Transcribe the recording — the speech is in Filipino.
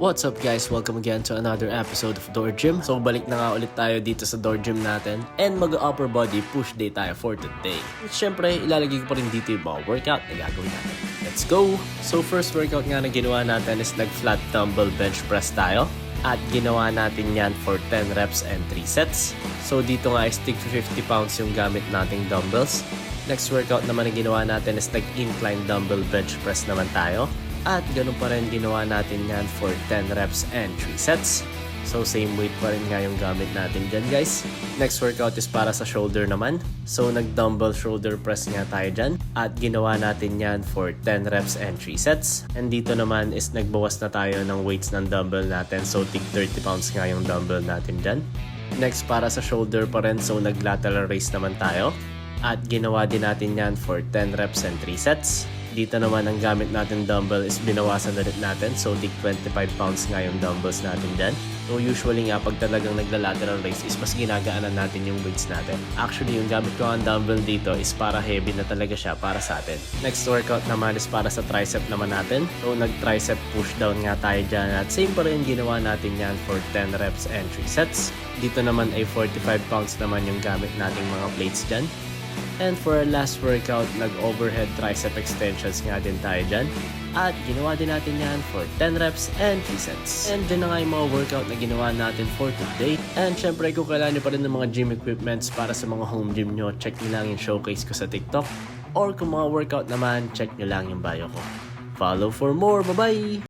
What's up guys? Welcome again to another episode of Door Gym. So balik na nga ulit tayo dito sa Door Gym natin and mag-upper body push day tayo for today. At syempre, ilalagay ko pa rin dito yung mga workout na gagawin natin. Let's go! So first workout nga na ginawa natin is nag-flat dumbbell bench press tayo. At ginawa natin yan for 10 reps and 3 sets. So dito nga is tig 50 pounds yung gamit nating dumbbells. Next workout naman na ginawa natin is nag-incline dumbbell bench press naman tayo. At ganun pa rin ginawa natin yan for 10 reps and 3 sets. So same weight pa rin nga yung gamit natin dyan guys. Next workout is para sa shoulder naman. So nag-dumbbell shoulder press nga tayo dyan. At ginawa natin yan for 10 reps and 3 sets. And dito naman is nagbawas na tayo ng weights ng dumbbell natin. So tig 30 pounds nga yung dumbbell natin dyan. Next para sa shoulder pa rin. So nag-lateral raise naman tayo. At ginawa din natin yan for 10 reps and 3 sets. Dito naman ang gamit natin dumbbell is binawasan ulit natin. So, tig 25 pounds nga yung dumbbells natin dyan. So, usually nga pag talagang nagla-lateral raise is mas ginagaanan natin yung weights natin. Actually, yung gamit ko ang dumbbell dito is para heavy na talaga siya para sa atin. Next workout naman is para sa tricep naman natin. So, nag-tricep push down nga tayo dyan. At same pa rin ginawa natin yan for 10 reps and 3 sets. Dito naman ay 45 pounds naman yung gamit nating mga plates dyan. And for our last workout, nag-overhead tricep extensions nga din tayo dyan. At ginawa din natin yan for 10 reps and 3 sets. And dyan na nga yung mga workout na ginawa natin for today. And syempre kung kailangan nyo pa rin ng mga gym equipments para sa mga home gym nyo, check nyo lang yung showcase ko sa TikTok. Or kung mga workout naman, check nyo lang yung bio ko. Follow for more. Bye-bye!